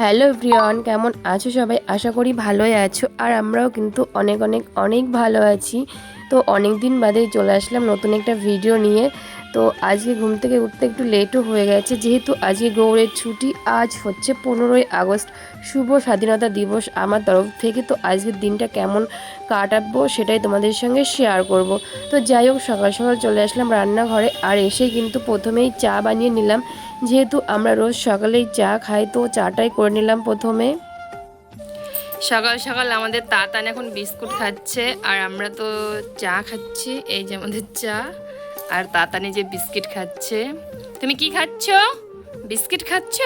Hello প্রিয়ন কেমন আছো সবাই? আশা করি ভালোই আছো, আর আমরাও কিন্তু অনেক অনেক অনেক ভালো আছি। তো অনেক দিন বাদেই চলে আসলাম নতুন একটা ভিডিও নিয়ে। তো আজকে ঘুম থেকে উঠতে একটু লেটও হয়ে গেছে। যেহেতু আজকে গৌড়ের ছুটি, আজ হচ্ছে পনেরোই আগস্ট। শুভ স্বাধীনতা দিবস আমার তরফ থেকে। তো আজকের দিনটা কেমন কাটাবো সেটাই তোমাদের সঙ্গে শেয়ার করব। তো যাই হোক, সকাল সকাল চলে আসলাম রান্নাঘরে। আর এসে কিন্তু প্রথমেই চা বানিয়ে নিলাম। যেহেতু আমরা রোজ সকালেই চা খাই, তো চাটাই করে নিলাম প্রথমে। সকাল সকাল আমাদের তাতান এখন বিস্কুট খাচ্ছে। আর আমরা তো চা খাচ্ছি, এই যে আমাদের চা। আর তাতানি যে বিস্কিট খাচ্ছে, তুমি কি খাচ্ছ? বিস্কিট খাচ্ছ?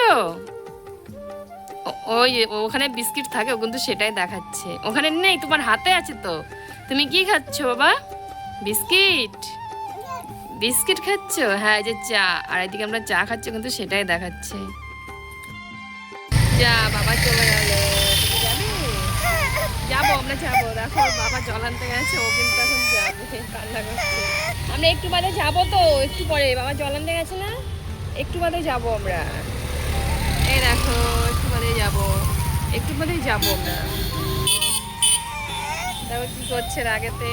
ওই ওখানে বিস্কিট থাকে, ও কিন্তু সেটাই দেখাচ্ছে। ওখানে নেই, তোমার হাতে আছে তো। তুমি কি খাচ্ছ বাবা? বিস্কিট? বিস্কিট খাচ্ছ? হ্যাঁ যে চা। আর এদিকে আমরা চা খাচ্ছি কিন্তু সেটাই দেখাচ্ছে। যা, বাবা চলে গেল। যাব, আমরা যাব। দেখো, বাবা গেছে আমরা একটু বাদে যাব তো, একটু পরে। বাবা জল আনতে গেছে না? একটু বাদে যাব আমরা। এই দেখো, একটু বাদে যাব, একটু বাদেই যাব আমরা। দেখো কি করছে আগেতে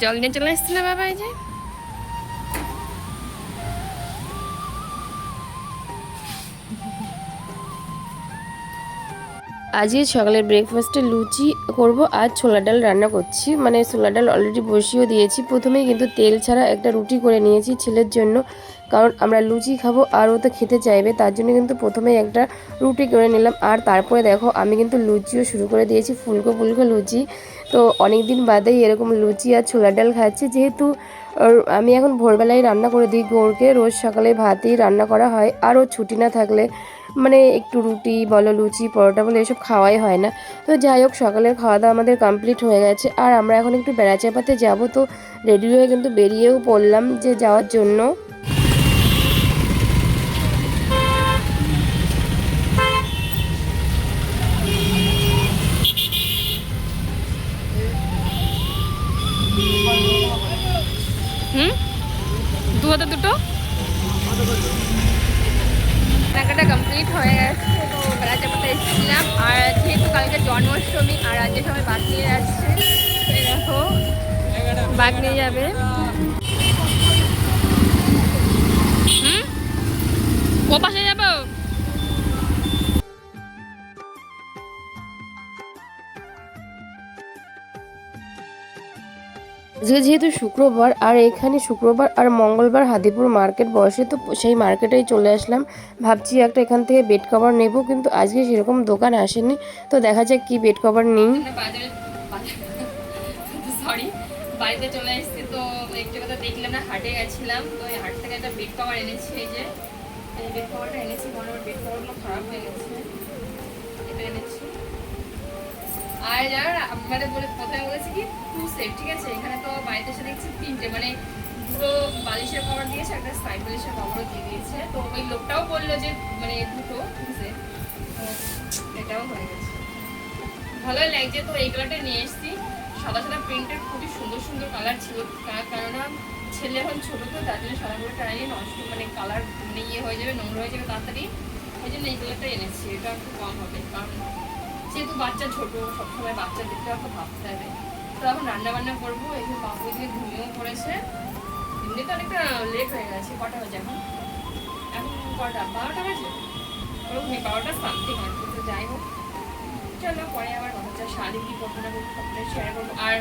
জল নিয়ে চলে এসছে না বাবা এই যে? আজকে সকালের ব্রেকফাস্টে লুচি করব আর ছোলা ডাল রান্না করছি। মানে ছোলা ডাল অলরেডি বসিয়েও দিয়েছি। প্রথমেই কিন্তু তেল ছাড়া একটা রুটি করে নিয়েছি ছেলের জন্য। কারণ আমরা লুচি খাব আর ও তো খেতে চাইবে, তার জন্য কিন্তু প্রথমেই একটা রুটি করে নিলাম। আর তারপরে দেখো, আমি কিন্তু লুচিও শুরু করে দিয়েছি, ফুলকো ফুলকো লুচি। তো অনেক দিন বাদেই এরকম লুচি আর ছোলা ডাল খাচ্ছি। যেহেতু আমি এখন ভোরবেলায় রান্না করে দিই গৌরকে, রোজ সকালে ভাতই রান্না করা হয়। আর ও ছুটি না থাকলে মানে একটু রুটি বলো, লুচি, পরোটা বলো, এসব খাওয়াই হয় না। তো যাই হোক, সকালের খাওয়া দাওয়া আমাদের কমপ্লিট হয়ে গেছে। আর আমরা এখন একটু বেড়াচাপাতে যাব, তো রেডি হয়ে কিন্তু বেরিয়েও পড়লাম যে যাওয়ার জন্য। হয়ে গেছে তো বেড়াতে পথে এসেছিলাম। আর যেহেতু কালকে জন্মাষ্টমী, আর আজকে সবাই বাঘ নিয়ে যাচ্ছে দেখো বাঘ নিয়ে যাবে। আজকে যেহেতু শুক্রবার, আর এখানে শুক্রবার আর মঙ্গলবার হাদিপুর মার্কেট বসে, তো সেই মার্কেটেই চলে আসলাম। ভাবছি একটা এখান থেকে বেড কভার নেব, কিন্তু আজকে সেরকম দোকান আসেনি। তো দেখা যাক কি বেড কভার নেই। আর মানে বলে প্রথমে বলেছি কি টু সেট ঠিক আছে? এখানে তো বাড়িতে এসে দেখছি তিনটে মানে দুটো বালিশের কভার দিয়েছে, একটা সাইড বালিশের কভারও দিয়ে দিয়েছে। তো ওই লোকটাও বলল যে মানে দুটো এটাও হয়ে গেছে। ভালোই লাগছে। তো এই কালারটা নিয়ে এসেছি। সাদা সাদা প্রিন্টের খুবই সুন্দর সুন্দর কালার ছিল। কেননা ছেলে এখন ছোটো তো, তার জন্য সাদা করে টানিয়ে নষ্ট মানে কালার মানে ইয়ে হয়ে যাবে, নোংরা হয়ে যাবে তাড়াতাড়ি। ওই জন্য এই কালারটা এনেছি। এটা একটু কম হবে, কারণ যেহেতু বাচ্চা ছোট, সবসময় বাচ্চার দিকটা একটু ভাবতে হবে তো এখন রান্না বান্না করব, এই যে বাবু এদিকে ঘুমিয়েও পড়েছে। এমনি তো অনেকটা লেট হয়ে গেছে, কটা বাজে এখন? এখন কটা? বারোটা বাজে? ওরকম বারোটা সামথিং আর তো যাই হোক। চলো, পরে আবার হচ্ছে শাড়ি কি করব না করব শেয়ার করব। আর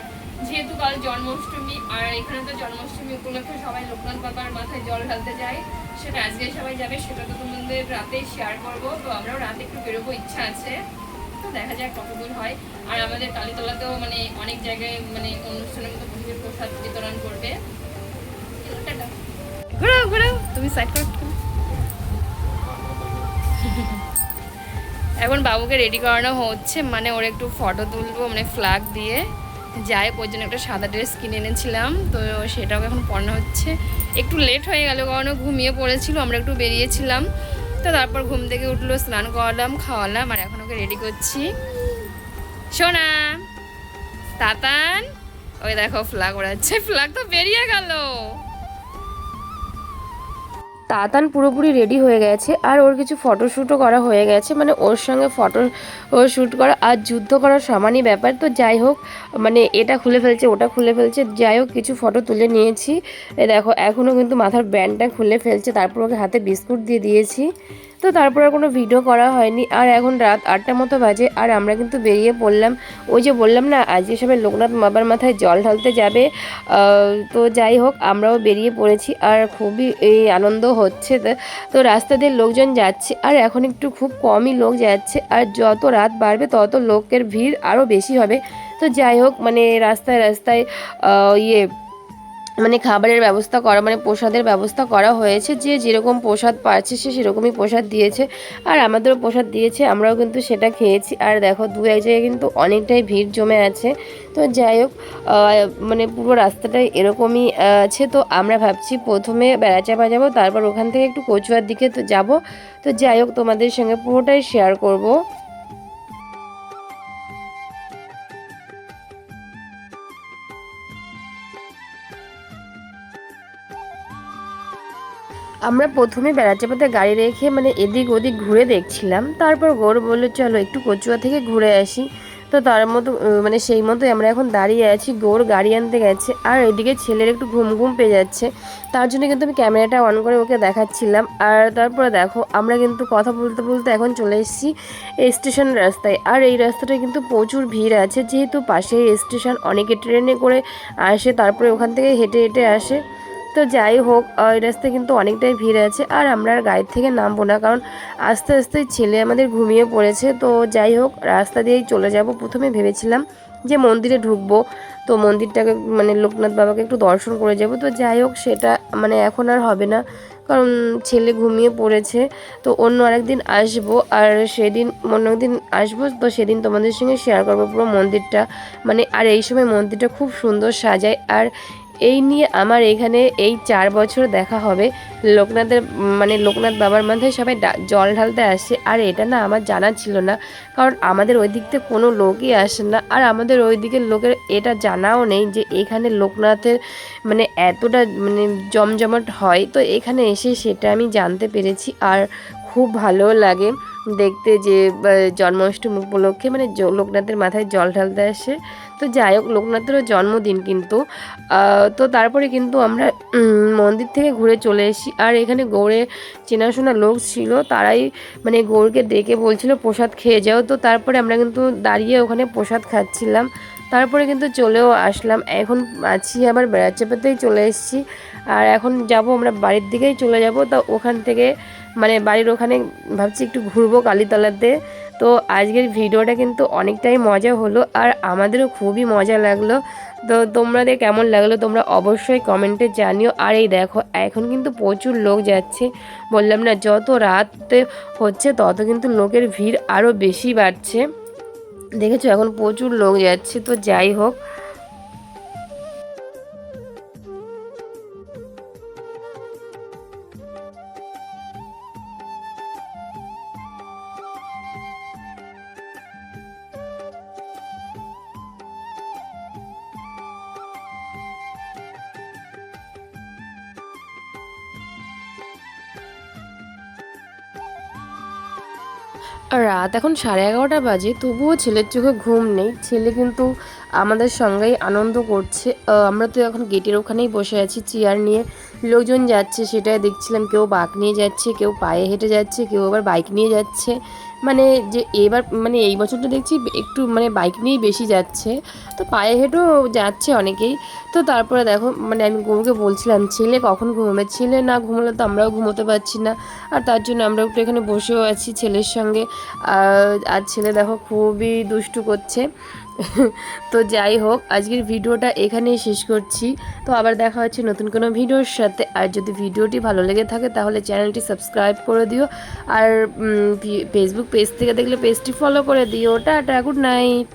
যেহেতু কাল জন্মাষ্টমী, আর এখানে তো জন্মাষ্টমী উপলক্ষে সবাই লোকনাথ বাবার মাথায় জল ঢালতে যায়, সেটা আজকে সবাই যাবে, সেটা তো তোমাদের রাতেই শেয়ার করব। তো আমরাও রাতে একটু বেরোবো, ইচ্ছা আছে। তো দেখা কতদূর হয়। আর আমাদের কালীতলাতেও মানে অনেক জায়গায় মানে অনুষ্ঠানের মতো প্রসাদ বিতরণ করবে। টাটা। ঘোরাও ঘোরাও, তুমি এখন বাবুকে রেডি করানো হচ্ছে মানে ওর একটু ফটো তুলবো মানে ফ্ল্যাগ দিয়ে। যাই ওর জন্য একটা সাদা ড্রেস কিনে এনেছিলাম, তো সেটাও এখন পড়ানো হচ্ছে। একটু লেট হয়ে গেল, কারণ ঘুমিয়ে পড়েছিল, আমরা একটু বেরিয়েছিলাম। তো তারপর ঘুম থেকে উঠল, স্নান করালাম, খাওয়ালাম, আর এখন ওকে রেডি করছি। সোনা, তাতান। ওই দেখো ফ্ল্যাগ ওড়াচ্ছে। ফ্ল্যাগ তো বেরিয়ে গেল। তাতান পুরোপুরি রেডি হয়ে গেছে, আর ওর কিছু ফটোশ্যুটও করা হয়ে গেছে। মানে ওর সঙ্গে ফটো শ্যুট করা আর যুদ্ধ করার সমানই ব্যাপার। তো যাই হোক মানে এটা খুলে ফেলছে, ওটা খুলে ফেলছে। যাই হোক, কিছু ফটো তুলে নিয়েছি। দেখো এখনও কিন্তু মাথার ব্যান্ডটা খুলে ফেলছে। তারপর ওকে হাতে বিস্কুট দিয়ে দিয়েছি। তো তারপর আর কোনো ভিডিও করা হয়নি। আর এখন রাত আটটা মতো বাজে, আর আমরা কিন্তু বেরিয়ে পড়লাম। ওই যে বললাম না আজকে সবাই লোকনাথ বাবার মাথায় জল ঢালতে যাবে তো যাই হোক, আমরাও বেরিয়ে পড়েছি, আর খুবই এই আনন্দ হচ্ছে। তো- তো রাস্তা দিয়ে লোকজন যাচ্ছে, আর এখন একটু খুব কমই লোক যাচ্ছে, আর যত রাত বাড়বে তত লোকের ভিড় আরও বেশি হবে। তো যাই হোক মানে রাস্তায় রাস্তায় ইয়ে মানে খাবারের ব্যবস্থা করা মানে প্রসাদের ব্যবস্থা করা হয়েছে। যে যেরকম প্রসাদ পাচ্ছে, সে সেরকমই প্রসাদ দিয়েছে। আর আমাদেরও প্রসাদ দিয়েছে, আমরাও কিন্তু সেটা খেয়েছি। আর দেখো দু এক জায়গায় কিন্তু অনেকটাই ভিড় জমে আছে। তো যাই হোক মানে পুরো রাস্তাটাই এরকমই আছে। তো আমরা ভাবছি প্রথমে বেড়াচাপা যাব তারপর ওখান থেকে একটু কচুয়ার দিকে তো যাব। তো যাই হোক, তোমাদের সঙ্গে পুরোটাই শেয়ার করব। আমরা প্রথমে বেড়াচাপাতে গাড়ি রেখে মানে এদিক ওদিক ঘুরে দেখছিলাম। তারপর গৌর বলল, চলো একটু কচুয়া থেকে ঘুরে আসি। তো তার মতো মানে সেই মতোই আমরা এখন দাঁড়িয়ে আছি। গৌর গাড়ি আনতে গেছে আর এদিকে ছেলের একটু ঘুম ঘুম পেয়ে যাচ্ছে। তার জন্য কিন্তু আমি ক্যামেরাটা অন করে ওকে দেখাচ্ছিলাম। আর তারপরে দেখো, আমরা কিন্তু কথা বলতে বলতে এখন চলে এসেছি স্টেশন রাস্তায়। আর এই রাস্তাটায় কিন্তু প্রচুর ভিড় আছে। যেহেতু পাশে স্টেশন, অনেকে ট্রেনে করে আসে, তারপরে ওখান থেকে হেঁটে হেঁটে আসে। তো যাই হোক ওই রাস্তায় কিন্তু অনেকটাই ভিড় আছে আর আমরা আর গাড়ির থেকে নামবো না কারণ আস্তে আস্তে ছেলে আমাদের ঘুমিয়ে পড়েছে। তো যাই হোক, রাস্তা দিয়েই চলে যাব। প্রথমে ভেবেছিলাম যে মন্দিরে ঢুকবো। তো মন্দিরটাকে মানে লোকনাথ বাবাকে একটু দর্শন করে যাব। তো যাই হোক, সেটা মানে এখন আর হবে না কারণ ছেলে ঘুমিয়ে পড়েছে। তো অন্য আরেকদিন আসব আর সেদিন, অন্য একদিন আসব। তো সেদিন তোমাদের সঙ্গে শেয়ার করব পুরো মন্দিরটা। মানে আর এই সময় মন্দিরটা খুব সুন্দর সাজায় আর এই নিয়ে আমার এখানে এই চার বছর দেখা হবে। লোকনাথের মানে লোকনাথ বাবার মাথায় সবাই জল ঢালতে আসে। আর এটা না আমার জানা ছিল না। কারণ আমাদের ওই দিক থেকে কোনো লোকই আসে না। আর আমাদের ওই দিকের লোকের এটা জানাও নেই যে এখানে লোকনাথের মানে এতটা মানে জমজমাট হয়। তো এখানে এসে সেটা আমি জানতে পেরেছি। আর খুব ভালো লাগে দেখতে যে জন্মাষ্টমী উপলক্ষে মানে লোকনাথের মাথায় জল ঢালতে আসে। তো যাই হোক, লোকনাথেরও জন্মদিন কিন্তু। তো তারপরে কিন্তু আমরা মন্দির থেকে ঘুরে চলে এসেছি। আর এখানে গৌড়ে চেনাশোনা লোক ছিল, তারাই মানে গৌরকে ডেকে বলছিল, প্রসাদ খেয়ে যাও। তো তারপরে আমরা কিন্তু দাঁড়িয়ে ওখানে প্রসাদ খাচ্ছিলাম। তারপরে কিন্তু চলেও আসলাম। এখন আছি, আবার বেড়াচাপাতেই চলে এসেছি। আর এখন যাব, আমরা বাড়ির দিকেই চলে যাব। তো ওখান থেকে মানে বাড়ির ওখানে ভাবছি একটু ঘুরবো কালীতলাতে। তো আজকের ভিডিওটা কিন্তু অনেকটাই মজা হলো আর আমাদেরও খুবই মজা লাগল। তো তোমাদের কেমন লাগল তোমরা অবশ্যই কমেন্টে জানিও। আর এই দেখো, এখন কিন্তু প্রচুর লোক যাচ্ছে। বললাম না, যত রাতে হচ্ছে তত কিন্তু লোকের ভিড় আরও বেশি বাড়ছে। দেখেছ, এখন প্রচুর লোক যাচ্ছে। তো যাই হোক রাত এখন সাড়ে এগারোটা বাজে, তবুও ছেলের চোখে ঘুম নেই। ছেলে কিন্তু আমাদের সঙ্গেই আনন্দ করছে। আমরা তো এখন গেটের ওখানেই বসে আছি চেয়ার নিয়ে। লোকজন যাচ্ছে, সেটাই দেখছিলাম। কেউ বাঁক নিয়ে যাচ্ছে, কেউ পায়ে হেঁটে যাচ্ছে, কেউ আবার বাইক নিয়ে যাচ্ছে। মানে যে এবার মানে এই বছরটা দেখছি একটু মানে বাইক নিয়েই বেশি যাচ্ছে। তো পায়ে হেঁটেও যাচ্ছে অনেকেই। তো তারপরে দেখো মানে আমি গরুকে বলছিলাম, ছেলে কখন ঘুমাবে? ছেলে না ঘুমালে তো আমরাও ঘুমোতে পারছি না। আর তার জন্য আমরা একটু এখানে বসেও আছি ছেলের সঙ্গে। আর ছেলে দেখো খুবই দুষ্টু করছে। তো যাই হোক, আজকের ভিডিওটা এখানেই শেষ করছি। তো আবার দেখা হচ্ছে নতুন কোনো ভিডিওর সাথে। আর যদি ভিডিওটি ভালো লেগে থাকে তাহলে চ্যানেলটি সাবস্ক্রাইব করে দিও। আর ফেসবুক পেজ থেকে দেখলে পেজটি ফলো করে দিও। Tata good night